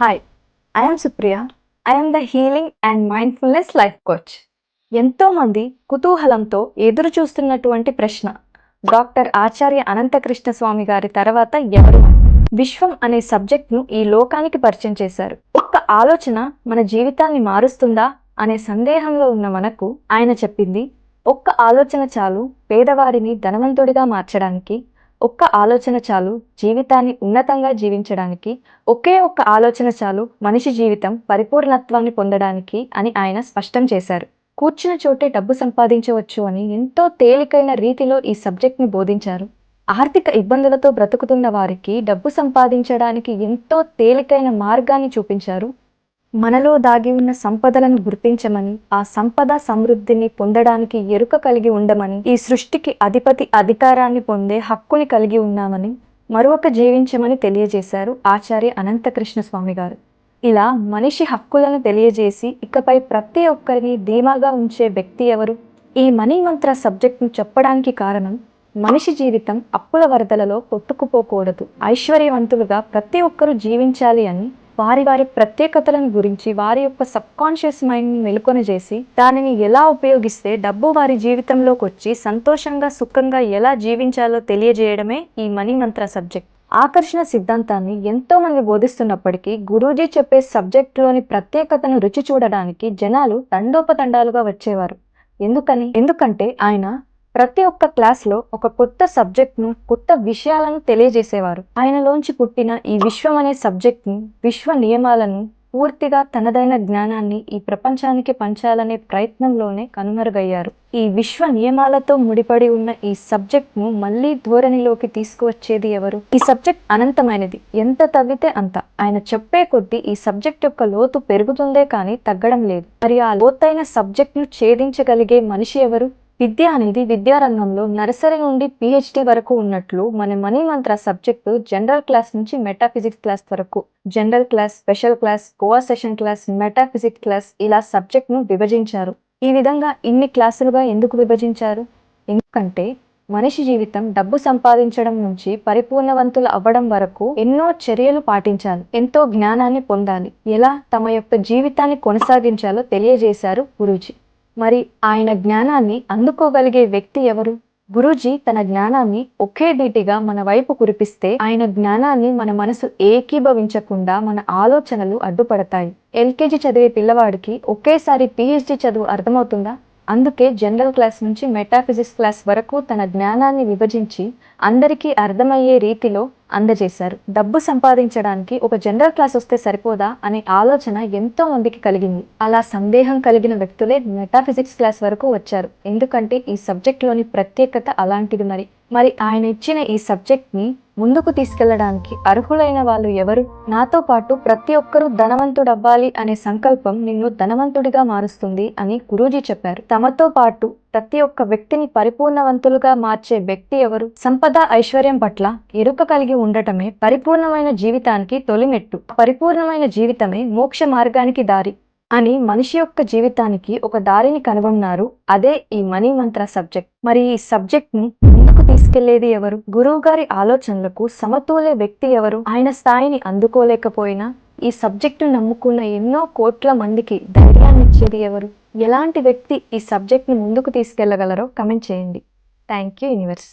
Hi I'm Supriya I'm the healing and mindfulness life coach ఎంతోమంది కుతూహలంతో ఎదురు చూస్తున్నటువంటి ప్రశ్న. డాక్టర్ ఆచార్య అనంతకృష్ణ స్వామి గారి తర్వాత ఎవరు? విశ్వం అనే సబ్జెక్ట్ను ఈ లోకానికి పరిచయం చేశారు. ఒక్క ఆలోచన మన జీవితాన్ని మారుస్తుందా అనే సందేహంలో ఉన్న మనకు ఆయన చెప్పింది ఒక్క ఆలోచన చాలు పేదవాడిని ధనవంతుడిగా మార్చడానికి ఒక్క ఆలోచన చాలు జీవితాన్ని ఉన్నతంగా జీవించడానికి ఒకే ఒక్క ఆలోచన చాలు మనిషి జీవితం పరిపూర్ణత్వాన్ని పొందడానికి అని ఆయన స్పష్టం చేశారు. కూర్చున్న చోటే డబ్బు సంపాదించవచ్చు అని ఎంతో తేలికైన రీతిలో ఈ సబ్జెక్ట్ని బోధించారు. ఆర్థిక ఇబ్బందులతో బ్రతుకుతున్న వారికి డబ్బు సంపాదించడానికి ఎంతో తేలికైన మార్గాన్ని చూపించారు. మనలో దాగి ఉన్న సంపదలను గుర్తించమని ఆ సంపద సమృద్ధిని పొందడానికి ఎరుక కలిగి ఉండమని ఈ సృష్టికి అధిపతి అధికారాన్ని పొందే హక్కుని కలిగి ఉన్నామని మరొక జీవించమని తెలియజేశారు ఆచార్య అనంతకృష్ణ స్వామి గారు. ఇలా మనిషి హక్కులను తెలియజేసి ఇకపై ప్రతి ఒక్కరిని ధీమాగా ఉంచే వ్యక్తి ఎవరు? ఈ మనీ మంత్ర సబ్జెక్ట్ను చెప్పడానికి కారణం మనిషి జీవితం అప్పుల వరదలలో కొట్టుకుపోకూడదు. ఐశ్వర్యవంతులుగా ప్రతి ఒక్కరూ జీవించాలి అని వారి వారి ప్రత్యేకతలను గురించి వారి యొక్క సబ్ కాన్షియస్ మైండ్ని మెలుకొని చేసి దానిని ఎలా ఉపయోగిస్తే డబ్బు వారి జీవితంలోకి వచ్చి సంతోషంగా సుఖంగా ఎలా జీవించాలో తెలియజేయడమే ఈ మనీ మంత్ర సబ్జెక్ట్. ఆకర్షణ సిద్ధాంతాన్ని ఎంతో మంది బోధిస్తున్నప్పటికీ గురూజీ చెప్పే సబ్జెక్టులోని ప్రత్యేకతను రుచి చూడడానికి జనాలు తండోపతండాలుగా వచ్చేవారు. ఎందుకని? ఎందుకంటే ఆయన ప్రతి ఒక్క క్లాస్లో ఒక కొత్త సబ్జెక్ట్ను కొత్త విషయాలను తెలియజేసేవారు. ఆయనలోంచి పుట్టిన ఈ విశ్వం అనే సబ్జెక్ట్ని విశ్వ నియమాలను పూర్తిగా తనదైన జ్ఞానాన్ని ఈ ప్రపంచానికి పంచాలనే ప్రయత్నంలోనే కనుమరుగయ్యారు. ఈ విశ్వ నియమాలతో ముడిపడి ఉన్న ఈ సబ్జెక్ట్ను మళ్ళీ ధోరణిలోకి తీసుకువచ్చేది ఎవరు? ఈ సబ్జెక్ట్ అనంతమైనది. ఎంత తవ్వితే అంత. ఆయన చెప్పే కొద్దీ ఈ సబ్జెక్ట్ యొక్క లోతు పెరుగుతుందే కానీ తగ్గడం లేదు. మరి ఆ లోతైన సబ్జెక్ట్ను ఛేదించగలిగే మనిషి ఎవరు? విద్య అనేది విద్యారంగంలో నర్సరీ నుండి పిహెచ్డి వరకు ఉన్నట్లు మన మనీ మంత్ర సబ్జెక్టు జనరల్ క్లాస్ నుంచి మెటాఫిజిక్స్ క్లాస్ వరకు జనరల్ క్లాస్ స్పెషల్ క్లాస్ కోవా సెషన్ క్లాస్ మెటాఫిజిక్స్ క్లాస్ ఇలా సబ్జెక్ట్ను విభజించారు. ఈ విధంగా ఇన్ని క్లాసులుగా ఎందుకు విభజించారు? ఎందుకంటే మనిషి జీవితం డబ్బు సంపాదించడం నుంచి పరిపూర్ణవంతులు అవ్వడం వరకు ఎన్నో చర్యలు పాటించాలి ఎంతో జ్ఞానాన్ని పొందాలి. ఎలా తమ యొక్క జీవితాన్ని కొనసాగించాలో తెలియజేశారు గురూజీ. మరి ఆయన జ్ఞానాన్ని అందుకోగలిగే వ్యక్తి ఎవరు? గురూజీ తన జ్ఞానాన్ని ఒకే ధీటిగా మన వైపు కురిపిస్తే ఆయన జ్ఞానాన్ని మన మనసు ఏకీభవించకుండా మన ఆలోచనలు అడ్డుపడతాయి. ఎల్కేజీ చదివే పిల్లవాడికి ఒకేసారి పిహెచ్డి చదువు అర్థమవుతుందా? అందుకే జనరల్ క్లాస్ నుంచి మెటాఫిజిక్స్ క్లాస్ వరకు తన జ్ఞానాన్ని విభజించి అందరికీ అర్థమయ్యే రీతిలో అందజేశారు. డబ్బు సంపాదించడానికి ఒక జనరల్ క్లాస్ వస్తే సరిపోదా అనే ఆలోచన ఎంతో మందికి కలిగింది. అలా సందేహం కలిగిన వ్యక్తులే మెటాఫిజిక్స్ క్లాస్ వరకు వచ్చారు. ఎందుకంటే ఈ సబ్జెక్ట్లోని ప్రత్యేకత అలాంటిది మరి. మరి ఆయన ఇచ్చిన ఈ సబ్జెక్ట్ని ముందుకు తీసుకెళ్ళడానికి అర్హులైన వాళ్ళు ఎవరు? నాతో పాటు ప్రతి ఒక్కరూ ధనవంతుడవ్వాలి అనే సంకల్పం నిన్ను ధనవంతుడిగా మారుస్తుంది అని గురూజీ చెప్పారు. తమతో పాటు ప్రతి ఒక్క వ్యక్తిని పరిపూర్ణవంతులుగా మార్చే వ్యక్తి ఎవరు? సంపద ఐశ్వర్యం పట్ల ఎరుక కలిగి ఉండటమే పరిపూర్ణమైన జీవితానికి తొలిమెట్టు. పరిపూర్ణమైన జీవితమే మోక్ష మార్గానికి దారి అని మనిషి యొక్క జీవితానికి ఒక దారిని కనుగొన్నారు. అదే ఈ మనీ మంత్ర సబ్జెక్ట్. మరి ఈ సబ్జెక్ట్ను ముందుకు తీసుకెళ్ళేది ఎవరు? గురువు గారి ఆలోచనలకు సమతూలే వ్యక్తి ఎవరు? ఆయన స్థాయిని అందుకోలేకపోయినా ఈ సబ్జెక్టు నమ్ముకున్న ఎన్నో కోట్ల మందికి ధైర్యాన్ని ఇచ్చేది ఎవరు? ఎలాంటి వ్యక్తి ఈ సబ్జెక్ట్ని ముందుకు తీసుకెళ్ళగలరో కమెంట్ చేయండి. Thank you universe.